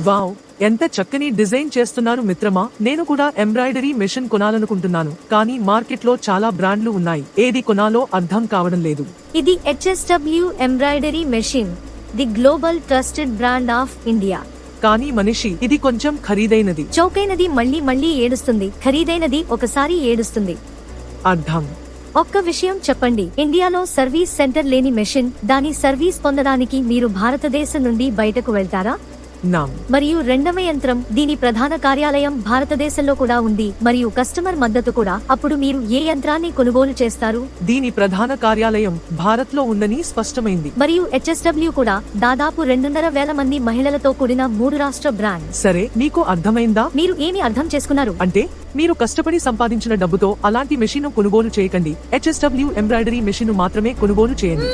Wow ఎంత చక్కని design చేస్తున్నారు మిత్రమా. నేను కూడా ఎంబ్రాయిడరీ మెషిన్ కొనాలనుకుంటున్నాను కానీ మార్కెట్లో చాలా బ్రాండ్లు ఉన్నాయి. ఏది కొనాలో అర్థం కావడం లేదు. ఇది HSW embroidery machine the global trusted brand of India. కానీ మనిషి ఇది కొంచెం ఖరీదైనది. చౌకైనది మళ్ళీ మళ్ళీ ఏడుస్తుంది ఖరీదైనది ఒకసారి ఏడుస్తుంది. అర్థం. ఒక్క విషయం చెప్పండి ఇండియాలో సర్వీస్ సెంటర్ లేని మెషిన్ దాని సర్వీస్ పొందడానికి మీరు భారతదేశం నుండి బయటకు వెళ్తారా? నామ్. మరియు రెండవ యంత్రం దీని ప్రధాన కార్యాలయం భారతదేశంలో కూడా ఉంది మరియు కస్టమర్ మద్దతు కూడా. అప్పుడు మీరు ఏ యంత్రాన్ని కొనుగోలు చేస్తారు? దీని ప్రధాన కార్యాలయం భారత్లో ఉందని స్పష్టమైంది. మరియు హెచ్ఎస్డబ్ల్యూ కూడా దాదాపు రెండున్నర వేల మంది మహిళలతో కూడిన మూడు రాష్ట్ర బ్రాండ్ సరే నీకు అర్థమైందా? మీరు ఏమి అర్థం చేసుకున్నారు? అంటే మీరు కష్టపడి సంపాదించిన డబ్బుతో అలాంటి మెషిన్ కొనుగోలు చేయకండి. హెచ్ఎస్డబ్ల్యూ ఎంబ్రాయిడరీ మెషిన్ మాత్రమే కొనుగోలు చేయండి.